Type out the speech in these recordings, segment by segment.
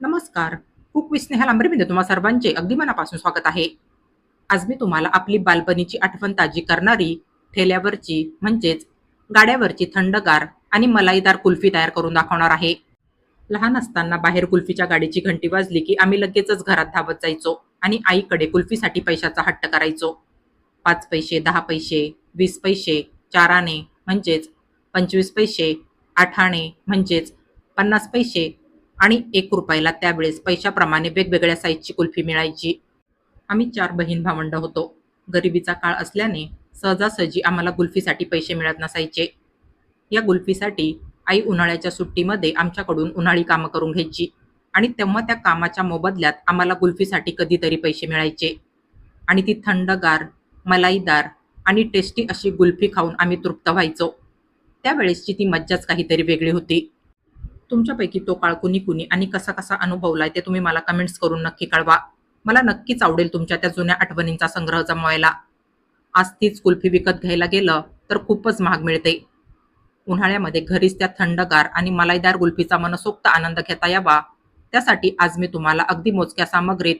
नमस्कार. कुक विस्नेहा स्नेहा लांबरेमध्ये तुम्हा सर्वांचे अगदी मनापासून स्वागत आहे. आज मी तुम्हाला आपली बालपणीची आठवण ताजी करणारी ठेल्यावरची म्हणजेच गाड्यावरची थंडगार आणि मलाईदार कुल्फी तयार करून दाखवणार आहे. लहान असताना बाहेर कुल्फीच्या गाडीची घंटी वाजली की आम्ही लगेचच घरात धावत जायचो आणि आईकडे कुल्फीसाठी पैशाचा हट्ट करायचो. पाच पैसे दहा पैसे वीस पैसे चार आणे म्हणजेच पंचवीस पैसे आठ आणे म्हणजेच पन्नास पैसे आणि एक रुपयाला त्यावेळेस पैशाप्रमाणे वेगवेगळ्या साईजची कुल्फी मिळायची. आम्ही चार बहीण भावंड होतो. गरिबीचा काळ असल्याने सहजासहजी आम्हाला गुल्फीसाठी पैसे मिळत नसायचे. या गुल्फीसाठी आई उन्हाळ्याच्या सुट्टीमध्ये आमच्याकडून उन्हाळी कामं करून घ्यायची आणि तेव्हा त्या कामाच्या मोबदल्यात आम्हाला गुल्फीसाठी कधीतरी पैसे मिळायचे. आणि ती थंडगार मलाईदार आणि टेस्टी अशी गुल्फी खाऊन आम्ही तृप्त व्हायचो. त्यावेळेसची ती मज्जाच काहीतरी वेगळी होती. तुमच्यापैकी तो काळ कुणी कुणी आणि कसा कसा अनुभवलाय ते तुम्ही मला कमेंट्स करून नक्की कळवा. मला नक्कीच आवडेल तुमच्या त्या जुन्या आठवणींचा संग्रह जमवायला. आज तीच कुल्फी विकत घ्यायला गेलं तर खूपच महाग मिळते. उन्हाळ्यामध्ये घरीच त्या थंडगार आणि मलाईदार गुल्फीचा मनसोक्त आनंद घेता यावा. त्यासाठी आज मी तुम्हाला अगदी मोजक्या सामग्रीत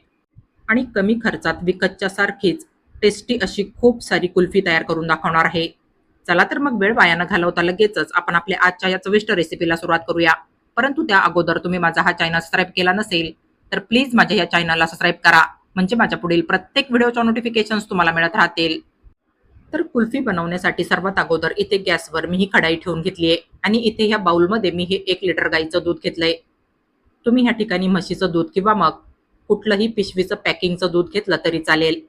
आणि कमी खर्चात विकतच्या सारखीच टेस्टी अशी खूप सारी कुल्फी तयार करून दाखवणार आहे. चला तर मग वेळ वाया न घालवता लगेचच आपण आपल्या आजच्या या चविष्ट रेसिपीला सुरुवात करूया. परंतु त्या अगोदर तुम्ही माझा हा चॅनल सबस्क्राईब केला नसेल तर प्लीज माझ्या या चॅनलला सबस्क्राईब करा. म्हणजे माझ्या पुढील प्रत्येक व्हिडिओच्या नोटिफिकेशन तुम्हाला मिळत राहतील. तर कुल्फी बनवण्यासाठी सर्वात अगोदर इथे गॅसवर मी ही कढाई ठेवून घेतली आहे. आणि इथे ह्या बाउलमध्ये मी हे एक लिटर गाईचं दूध घेतलंय. तुम्ही ह्या ठिकाणी म्हशीचं दूध किंवा मग कुठलंही पिशवीचं पॅकिंगचं दूध घेतलं तरी चालेल.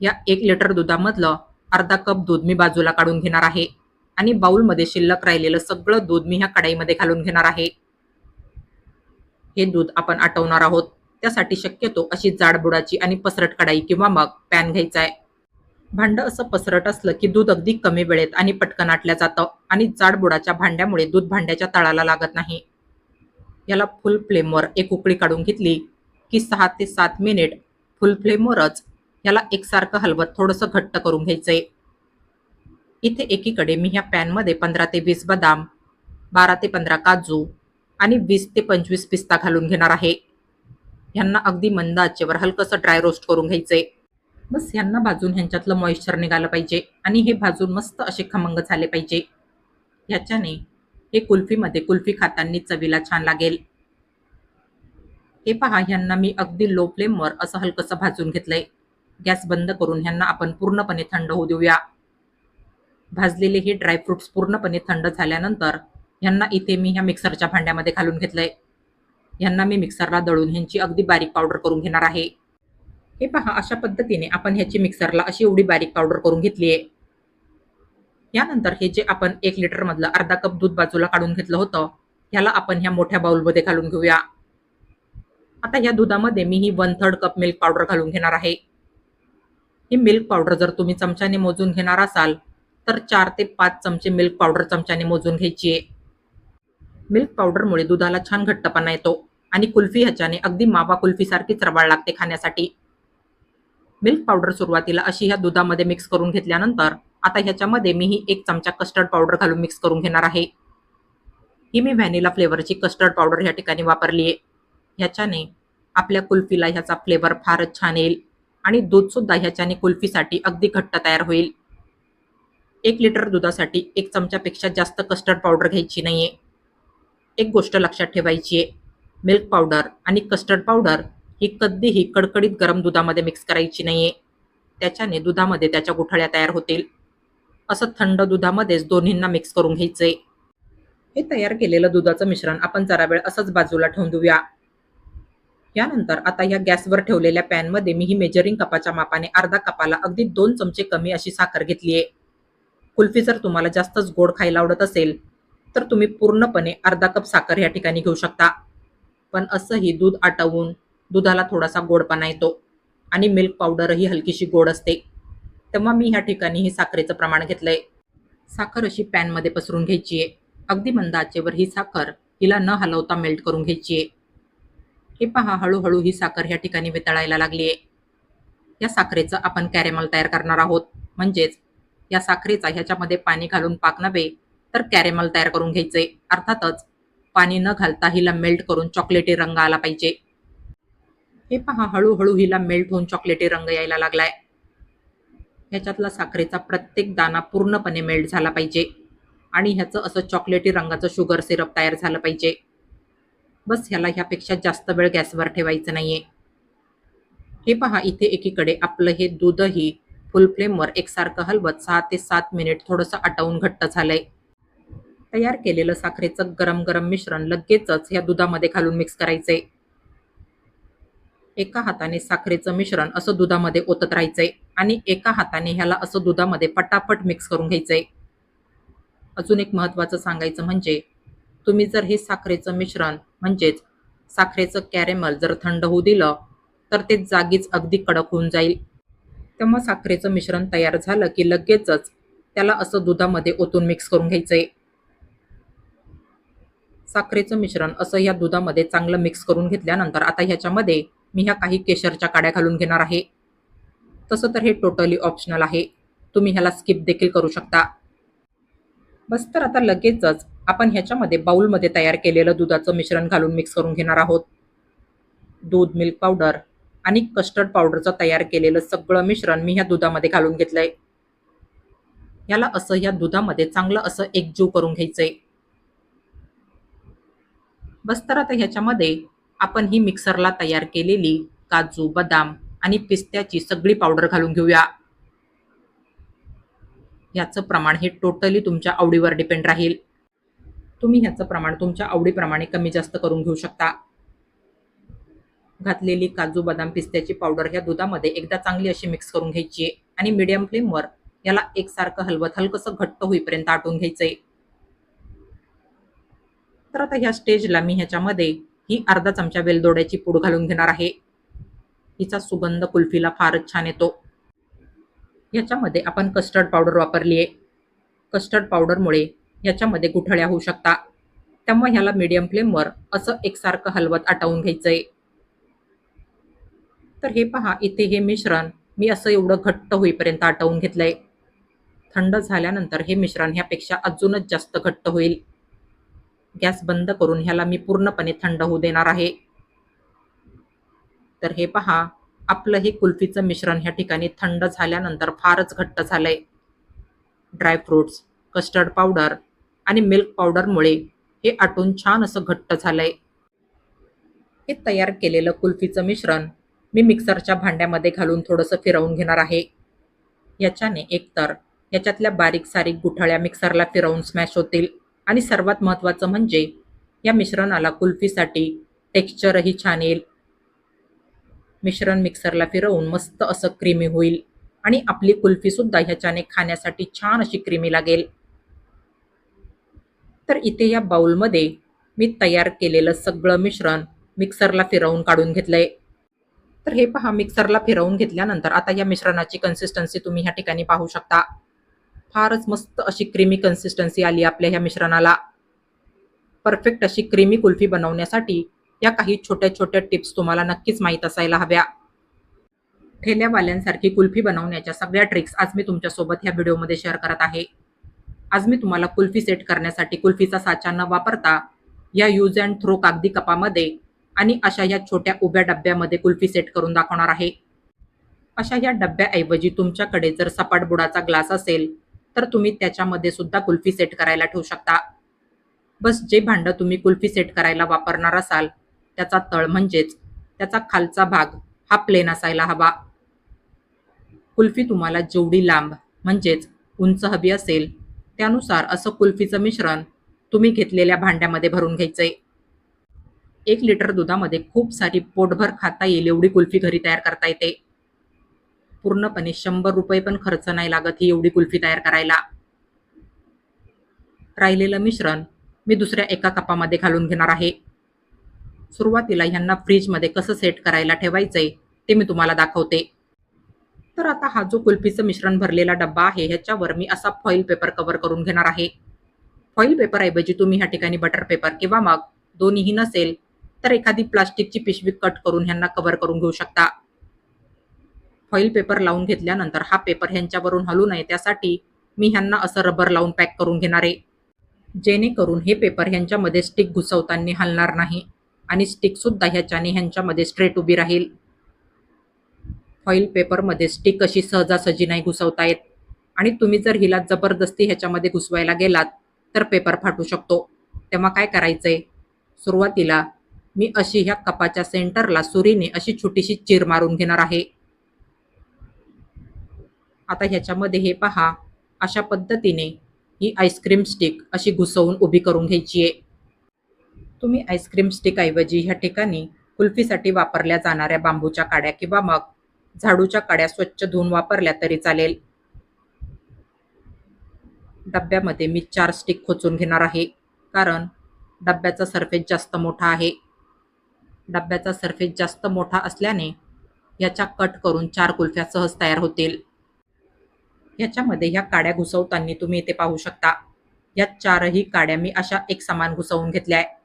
या एक लिटर दुधामधलं अर्धा कप दूध मी बाजूला काढून घेणार आहे. आणि बाउलमध्ये शिल्लक राहिलेलं सगळं दूध मी ह्या कढाईमध्ये घालून घेणार आहे. हे दूध आपण आटवणार आहोत. त्यासाठी शक्यतो अशी जाडबुडाची आणि पसरट कढाई किंवा मग पॅन घ्यायचा आहे भांड असं पसरट असलं की दूध अगदी कमी वेळेत आणि पटकन आटल्या जातं आणि जाडबुडाच्या भांड्यामुळे दूध भांड्याच्या तळाला लागत नाही. याला फुल फ्लेमवर एक उकळी काढून घेतली की सहा ते सात मिनिट फुल फ्लेमवरच याला एकसारखं हलवत थोडंसं घट्ट करून घ्यायचंय. इथे एकीकडे मी ह्या पॅनमध्ये पंधरा ते वीस बदाम बारा ते पंधरा काजू आणि वीस ते पंचवीस पिस्ता घालून घेणार आहे. ह्यांना अगदी मंद आचेवर हलकंसं ड्राय रोस्ट करून घ्यायचंय बस ह्यांना भाजून ह्यांच्यातलं मॉइश्चर निघालं पाहिजे आणि हे भाजून मस्त असे खमंग झाले पाहिजे. ह्याच्याने हे कुल्फीमध्ये कुल्फी खाताना चवीला छान लागेल. हे पहा ह्यांना मी अगदी लो फ्लेमवर असं हलकंसं भाजून घेतलंय. गॅस बंद करून ह्यांना आपण पूर्णपणे थंड होऊ देऊया. भाजलेले हे ड्रायफ्रुट्स पूर्णपणे थंड झाल्यानंतर ह्यांना इथे मी ह्या मिक्सरच्या भांड्यामध्ये घालून घेतलंय. ह्यांना मी मिक्सरला दळून ह्यांची अगदी बारीक पावडर करून घेणार आहे. हे पहा अशा पद्धतीने आपण ह्याची मिक्सरला अशी एवढी बारीक पावडर करून घेतली आहे. यानंतर हे जे आपण एक लिटरमधलं अर्धा कप दूध बाजूला काढून घेतलं होतं ह्याला आपण ह्या मोठ्या बाउलमध्ये घालून घेऊया. आता ह्या दुधामध्ये मी ही one third cup milk powder घालून घेणार आहे. ही मिल्क पावडर जर तुम्ही चमच्याने मोजून घेणार असाल तर चार ते पाच चमचे मिल्क पावडर चमच्याने मोजून घ्यायची आहे. मिल्क पावडरमुळे दुधाला छान घट्टपणा येतो आणि कुल्फी ह्याच्याने अगदी मावा कुल्फीसारखीच रवाळ लागते खाण्यासाठी. मिल्क पावडर सुरुवातीला अशी ह्या दुधामध्ये मिक्स करून घेतल्यानंतर आता ह्याच्यामध्ये मी ही एक चमचा कस्टर्ड पावडर घालून मिक्स करून घेणार आहे. ही मी व्हॅनिला फ्लेवरची कस्टर्ड पावडर ह्या ठिकाणी वापरली आहे. ह्याच्याने आपल्या कुल्फीला ह्याचा फ्लेवर फारच छान येईल आणि दूधसुद्धा ह्याच्याने कुल्फीसाठी अगदी घट्ट तयार होईल. एक लिटर दुधासाठी एक चमच्यापेक्षा जास्त कस्टर्ड पावडर घ्यायची नाहीये. एक गोष्ट लक्षात ठेवायची आहे. मिल्क पावडर आणि कस्टर्ड पावडर ही कधीही कडकडीत गरम दुधामध्ये मिक्स करायची नाहीये. त्याच्याने दुधामध्ये त्याच्या गुठळ्या तयार होतील. असं थंड दुधामध्येच दोन्हींना मिक्स करून घ्यायचंय. हे तयार केलेलं दुधाचं मिश्रण आपण जरा वेळ असंच बाजूला ठेवून देऊया. यानंतर आता या गॅसवर ठेवलेल्या पॅनमध्ये मी ही मेजरिंग कपाच्या मापाने अर्धा कपाला अगदी दोन चमचे कमी अशी साखर घेतली आहे कुल्फी जर तुम्हाला जास्तच गोड खायला आवडत असेल तर तुम्ही पूर्णपणे अर्धा कप साखर या ठिकाणी घेऊ शकता. पण असंही दूध आटवून दुधाला थोडासा गोडपणा येतो आणि मिल्क पावडरही हलकीशी गोड असते. तेव्हा मी ह्या ठिकाणी ही साखरेचं प्रमाण घेतलंय. साखर अशी पॅनमध्ये पसरून घ्यायची आहे अगदी मंद आचेवर ही साखर हिला न हलवता मेल्ट करून घ्यायची आहे हे पहा हळूहळू ही साखर ह्या ठिकाणी वितळायला लागली आहे या साखरेचं आपण कॅरेमल तयार करणार आहोत. म्हणजेच या साखरेचा ह्याच्यामध्ये पाणी घालून पाक नव्हे तर कॅरेमल तयार करून घ्यायचे. अर्थातच पाणी न घालता हिला मेल्ट करून चॉकलेटी रंग आला पाहिजे. हे पहा हळूहळू हिला मेल्ट होऊन चॉकलेटी रंग यायला लागलाय. ह्याच्यातला साखरेचा प्रत्येक दाना पूर्णपणे मेल्ट झाला पाहिजे. आणि ह्याचं असं चॉकलेटी रंगाचं शुगर सिरप तयार झालं पाहिजे. बस ह्याला ह्यापेक्षा जास्त वेळ गॅसवर ठेवायचं नाहीये. हे पहा इथे एकीकडे आपलं हे दूधही फुल फ्लेमवर एकसारखं हलवत सहा ते सात मिनिट थोडंसं आटवून घट्ट झालंय. तयार केलेलं साखरेचं गरम गरम मिश्रण लगेचच या दुधामध्ये घालून मिक्स करायचंय. एका हाताने साखरेचं मिश्रण असं दुधामध्ये ओतत राहायचंय आणि एका हाताने ह्याला असं दुधामध्ये पटापट मिक्स करून घ्यायचंय. अजून एक महत्त्वाचं सांगायचं म्हणजे तुम्ही जर हे साखरेचं मिश्रण म्हणजेच साखरेचं कॅरेमल जर थंड होऊ दिलं तर ते जागीच अगदी कडक होऊन जाईल. तेव्हा साखरेचं मिश्रण तयार झालं की लगेचच त्याला असं दुधामध्ये ओतून मिक्स करून घ्यायचंय. साखरेचं मिश्रण असं या दुधामध्ये चांगलं मिक्स करून घेतल्यानंतर आता ह्याच्यामध्ये मी ह्या काही केशरच्या काड्या घालून घेणार आहे. तसं तर हे टोटली ऑप्शनल आहे. तुम्ही ह्याला स्किप देखील करू शकता. बस तर आता लगेचच आपण ह्याच्यामध्ये बाउलमध्ये तयार केलेलं दुधाचं मिश्रण घालून मिक्स करून घेणार आहोत. दूध मिल्क पावडर आणि कस्टर्ड पावडरचं तयार केलेलं सगळं मिश्रण मी ह्या दुधामध्ये घालून घेतलंय. याला असं ह्या दुधामध्ये चांगलं असं एकजीव करून घ्यायचंय. बस तर आता ह्याच्यामध्ये आपण ही मिक्सरला तयार केलेली काजू बदाम आणि पिस्त्याची सगळी पावडर घालून घेऊया. ह्याचं प्रमाण हे टोटली तुमच्या आवडीवर डिपेंड राहील. तुम्ही ह्याचं प्रमाण तुमच्या आवडीप्रमाणे कमी जास्त करून घेऊ शकता. घातलेली काजू बदाम पिस्त्याची पावडर ह्या दुधामध्ये एकदा चांगली अशी मिक्स करून घ्यायची आहे आणि मीडियम फ्लेमवर याला एकसारखं हलवत हलकंसं घट्ट होईपर्यंत आटून घ्यायचंय. तर आता ह्या स्टेजला मी ह्याच्यामध्ये ही अर्धा चमचा वेलदोड्याची पूड घालून घेणार आहे. हिचा सुगंध कुल्फीला फारच छान येतो. ह्याच्यामध्ये आपण कस्टर्ड पावडर वापरली आहे कस्टर्ड पावडरमुळे ह्याच्यामध्ये गुठळ्या होऊ शकता. त्यामुळे ह्याला मीडियम फ्लेमवर असं एकसारखं हलवत आटवून घ्यायचंय. तर हे पहा इथे हे मिश्रण मी असं एवढं घट्ट होईपर्यंत आटवून घेतलंय. थंड झाल्यानंतर हे मिश्रण ह्यापेक्षा अजूनच जास्त घट्ट होईल. गॅस बंद करून ह्याला मी पूर्णपणे थंड होऊ देणार आहे. तर हे पहा आपलं हे कुल्फीचं मिश्रण ह्या ठिकाणी थंड झाल्यानंतर फारच घट्ट झालंय. ड्रायफ्रुट्स कस्टर्ड पावडर आणि मिल्क पावडरमुळे हे आटून छान असं घट्ट झालंय. हे तयार केलेलं कुल्फीचं मिश्रण मी मिक्सरच्या भांड्यामध्ये घालून थोडंसं फिरवून घेणार आहे. याच्याने एकतर याच्यातल्या बारीक सारीक गुठळ्या मिक्सरला फिरवून स्मॅश होतील. आणि सर्वात महत्त्वाचं म्हणजे या मिश्रणाला कुल्फीसाठी टेक्स्चरही छान येईल. मिश्रण मिक्सरला फिरवून मस्त असं क्रीमी होईल. आणि आपली कुल्फीसुद्धा ह्याच्याने खाण्यासाठी छान अशी क्रीमी लागेल. तर इथे या बाउलमध्ये मी तयार केलेलं सगळं मिश्रण मिक्सरला फिरवून काढून घेतलंय. तर हे पहा मिक्सरला फिरवून घेतल्यानंतर आता या मिश्रणाची कन्सिस्टन्सी तुम्ही ह्या ठिकाणी पाहू शकता. फारच मस्त अशी क्रीमी कन्सिस्टन्सी आली आपल्या ह्या मिश्रणाला. परफेक्ट अशी क्रीमी कुल्फी बनवण्यासाठी या काही छोट्या छोट्या टिप्स तुम्हाला नक्कीच माहीत असायला हव्या. ठेल्यावाल्यांसारखी कुल्फी बनवण्याच्या सगळ्या ट्रिक्स आज मी तुमच्यासोबत ह्या व्हिडिओमध्ये शेअर करत आहे. आज मी तुम्हाला कुल्फी सेट करण्यासाठी कुल्फीचा साचा न वापरता या यूज अँड थ्रो कागदी कपामध्ये आणि अशा या छोट्या उभ्या डब्यामध्ये कुल्फी सेट करून दाखवणार आहे. अशा या डब्याऐवजी तुमच्याकडे जर सपाट बुडाचा ग्लास असेल तर तुम्ही त्याच्यामध्ये सुद्धा कुल्फी सेट करायला ठेवू शकता. बस जे भांडं तुम्ही कुल्फी सेट करायला वापरणार असाल त्याचा तळ म्हणजेच त्याचा खालचा भाग हा प्लेन असायला हवा. कुल्फी तुम्हाला जेवढी लांब म्हणजेच उंच हवी असेल त्यानुसार असं कुल्फीचं मिश्रण तुम्ही घेतलेल्या भांड्यामध्ये भरून घ्यायचंय. एक लिटर दुधामध्ये खूप सारी पोटभर खाता येईल एवढी कुल्फी घरी तयार करता येते. पूर्णपणे शंभर रुपये पण खर्च नाही लागत ही एवढी कुल्फी तयार करायला. राहिलेलं मिश्रण मी दुसऱ्या एका कपामध्ये घालून घेणार आहे. सुरुवातीला ह्यांना फ्रीजमध्ये कसं सेट करायला ठेवायचंय ते मी तुम्हाला दाखवते. तर आता हा जो कुल्फीचं मिश्रण भरलेला डब्बा आहे ह्याच्यावर मी असा फॉईल पेपर कव्हर करून घेणार आहे. फॉईल पेपरऐवजी तुम्ही ह्या ठिकाणी बटर पेपर किंवा मग दोन्हीही नसेल तर एखादी प्लास्टिकची पिशवी कट करून ह्यांना कव्हर करून घेऊ शकता. फॉईल पेपर लावून घेतल्यानंतर हा पेपर ह्यांच्यावरून हलू नये. त्यासाठी मी ह्यांना असं रबर लावून पॅक करून घेणार आहे. जेणेकरून हे पेपर ह्यांच्यामध्ये स्टिक घुसवताना हलणार नाही आणि स्टिकसुद्धा ह्याच्याने ह्यांच्यामध्ये स्ट्रेट उभी राहील. फॉईल पेपरमध्ये स्टिक अशी सहजासहजी नाही घुसवता येत. आणि तुम्ही जर हिला जबरदस्ती ह्याच्यामध्ये घुसवायला गेलात तर पेपर फाटू शकतो. तेव्हा काय करायचंय? सुरुवातीला मी अशी ह्या कपाच्या सेंटरला सुरीने अशी छोटीशी चीर मारून घेणार आहे. आता ह्याच्यामध्ये हे पहा अशा पद्धतीने ही आईस्क्रीम स्टिक अशी घुसवून उभी करून घ्यायची आहे. तुम्ही आईस्क्रीम स्टिकऐवजी ह्या ठिकाणी कुल्फीसाठी वापरल्या जाणाऱ्या बांबूच्या काड्या किंवा मग झाडूच्या काड्या स्वच्छ धुवून वापरल्या तरी चालेल. डब्यामध्ये मी चार स्टिक खोचून घेणार आहे कारण डब्याचा सरफेस जास्त मोठा आहे. डब्याचा सरफेस जास्त मोठा असल्याने याच्या कट करून चार कुल्फ्या सहज तयार होतील. याच्यामध्ये ह्या काड्या घुसवताना तुम्ही इथे पाहू शकता. या चारही काड्या मी अशा एक समान घुसवून घेतल्या आहे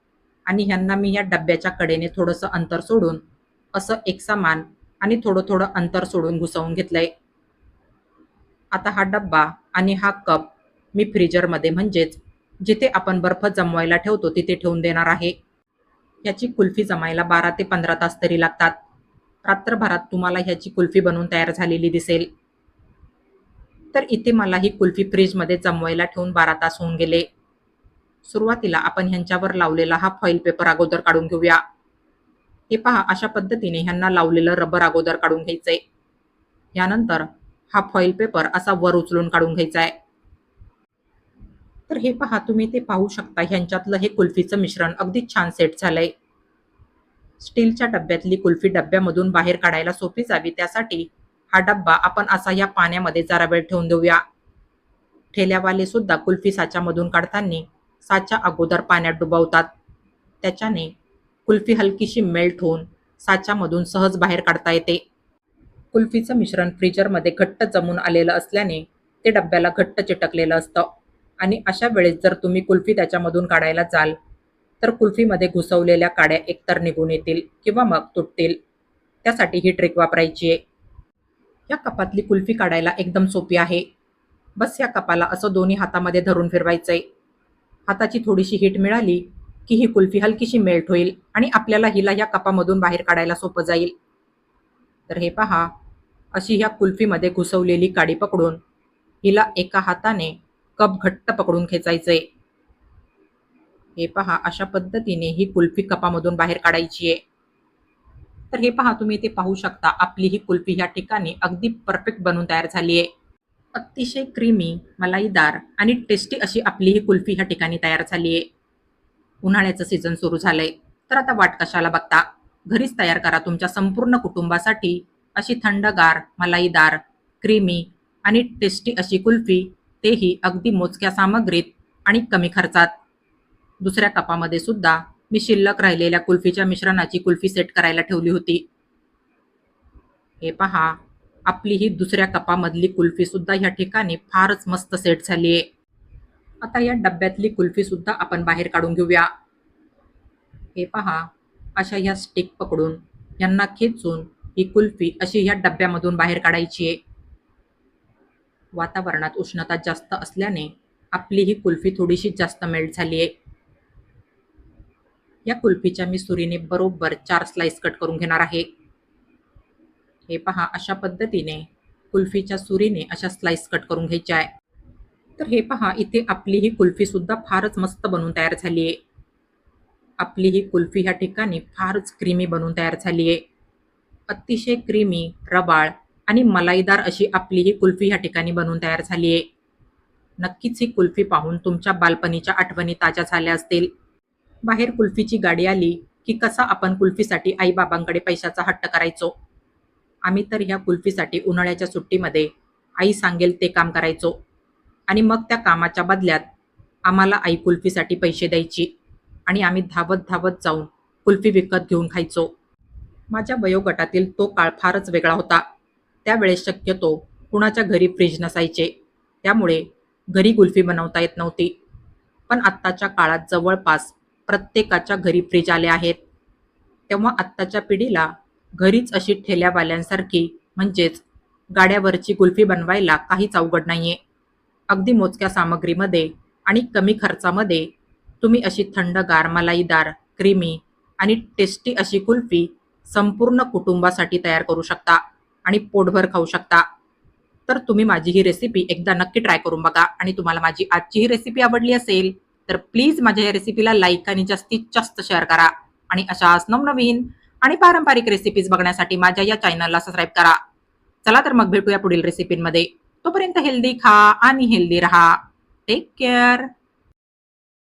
आणि ह्यांना मी या डब्याच्या कडेने थोडंसं अंतर सोडून असं एक समान आणि थोडं थोडं अंतर सोडून घुसवून घेतलंय. आता हा डब्बा आणि हा कप मी फ्रीजरमध्ये म्हणजेच जिथे आपण बर्फ जमवायला ठेवतो तिथे ठेवून देणार आहे. ह्याची कुल्फी जमायला बारा ते पंधरा तास तरी लागतात. रात्रभरात तुम्हाला ह्याची कुल्फी बनवून तयार झालेली दिसेल. तर इथे मला ही कुल्फी फ्रीजमध्ये जमवायला ठेवून बारा तास होऊन गेले. सुरुवातीला आपण ह्यांच्यावर लावलेला हा फॉईल पेपर अगोदर काढून घेऊया. हे पहा अशा पद्धतीने ह्यांना लावलेलं रबर अगोदर काढून घ्यायचंय. यानंतर हा फॉईल पेपर असा वर उचलून काढून घ्यायचा आहे तर हे पहा तुम्ही ते पाहू शकता. ह्यांच्यातलं हे कुल्फीचं मिश्रण अगदी छान सेट झालंय. स्टीलच्या डब्यातली कुल्फी डब्यामधून बाहेर काढायला सोपी जावी. त्यासाठी हा डब्बा आपण असा या पाण्यामध्ये जरा वेळ ठेवून देऊया. ठेल्यावाले सुद्धा कुल्फी साच्यामधून काढताना साच्या अगोदर पाण्यात डुबवतात. त्याच्याने कुल्फी हलकीशी मेल्ट होऊन साच्यामधून सहज बाहेर काढता येते. कुल्फीचं मिश्रण फ्रीजरमध्ये घट्ट जमून आलेलं असल्याने ते डब्याला घट्ट चिटकलेलं असतं. आणि अशा वेळेस जर तुम्ही कुल्फी त्याच्यामधून काढायला जाल तर कुल्फीमध्ये घुसवलेल्या काड्या एकतर निघून येतील किंवा मग तुटतील. त्यासाठी ही ट्रिक वापरायची आहे. या कपातली कुल्फी काढायला एकदम सोपी आहे. बस या कपाला असं दोन्ही हातामध्ये धरून फिरवायचंय. हाताची थोडीशी हीट मिळाली की ही कुल्फी हलकीशी मेल्ट होईल आणि आपल्याला हिला या कपामधून बाहेर काढायला सोपं जाईल. तर हे पहा अशी ह्या कुल्फीमध्ये घुसवलेली काडी पकडून हिला एका हाताने कप घट्ट पकडून खेचायचंय हे पहा अशा पद्धतीने ही कुल्फी कपामधून बाहेर काढायची आहे तर हे पहा तुम्ही ते पाहू शकता आपली ही कुल्फी ह्या ठिकाणी अगदी परफेक्ट बनून तयार झाली आहे अतिशय क्रीमी मलाईदार आणि टेस्टी अशी आपली ही कुल्फी ह्या ठिकाणी तयार झाली आहे उन्हाळ्याचं सीझन सुरू झालंय. तर आता वाट कशाला बघता? घरीच तयार करा तुमच्या संपूर्ण कुटुंबासाठी अशी थंडगार मलाईदार क्रीमी आणि टेस्टी अशी कुल्फी. तेही अगदी मोजक्या सामग्रीत आणि कमी खर्चात. दुसऱ्या कपामध्ये सुद्धा मी शिल्लक राहिलेल्या कुल्फीच्या मिश्रणाची कुल्फी सेट करायला ठेवली होती. हे पहा आपली ही दुसऱ्या कपामधली कुल्फी सुद्धा ह्या ठिकाणी फारच मस्त सेट झाली आहे. आता या डब्यातली कुल्फी सुद्धा आपण बाहेर काढून घेऊया. हे पहा अशा ह्या स्टिक पकडून यांना खेचून ही कुल्फी अशी ह्या डब्यामधून बाहेर काढायची आहे. वातावरणात उष्णता जास्त असल्याने आपली ही कुल्फी थोडीशी जास्त मेल्ट झाली आहे. या कुल्फीच्या मी सुरीने बरोबर चार स्लाइस कट करून घेणार आहे. हे पहा अशा पद्धतीने कुल्फीच्या सुरीने अशा स्लाइस कट करून घ्यायच्या आहे. तर हे पहा इथे आपली ही कुल्फी सुद्धा फारच मस्त बनवून तयार झाली आहे. आपली ही कुल्फी ह्या ठिकाणी फारच क्रीमी बनवून तयार झाली आहे. अतिशय क्रीमी रबाळ आणि मलाईदार अशी आपली ही कुल्फी ह्या ठिकाणी बनवून तयार झाली आहे. नक्कीच ही कुल्फी पाहून तुमच्या बालपणीच्या आठवणी ताज्या झाल्या असतील. बाहेर कुल्फीची गाडी आली की कसा आपण कुल्फीसाठी आईबाबांकडे पैशाचा हट्ट करायचो? आम्ही तर ह्या कुल्फीसाठी उन्हाळ्याच्या सुट्टीमध्ये आई सांगेल ते काम करायचो. आणि मग त्या कामाच्या बदल्यात आम्हाला आई कुल्फीसाठी पैसे द्यायची आणि आम्ही धावत धावत जाऊन कुल्फी विकत घेऊन खायचो. माझ्या वयोगटातील तो काळ फारच वेगळा होता. त्यावेळेस शक्यतो कुणाच्या घरी फ्रीज नसायचे. त्यामुळे घरी कुल्फी बनवता येत नव्हती. पण आत्ताच्या काळात जवळपास प्रत्येकाच्या घरी फ्रीज आले आहेत. तेव्हा आत्ताच्या पिढीला घरीच अशी ठेल्यावाल्यांसारखी म्हणजेच गाड्यावरची कुल्फी बनवायला काहीच अवघड नाहीये. अगदी मोजक्या सामग्रीमध्ये आणि कमी खर्चामध्ये तुम्ही अशी थंडगार मलाईदार क्रीमी आणि टेस्टी अशी कुल्फी संपूर्ण कुटुंबासाठी तयार करू शकता. आणि पोटभर खाऊ शकता. तर तुम्ही माझी ही रेसिपी एकदा नक्की ट्राय करून बघा आणि तुम्हाला माझी आजची ही रेसिपी आवडली असेल तर प्लीज माझ्या या रेसिपीला लाईक आणि जास्तीत जास्त शेअर करा. आणि अशाच नवनवीन आणि पारंपरिक रेसिपीज बघण्यासाठी माझ्या या चॅनलला सबस्क्राईब करा. चला तर मग भेटूया पुढील रेसिपींमध्ये तोपर्यंत हेल्दी खा आणि हेल्दी राहा. Take care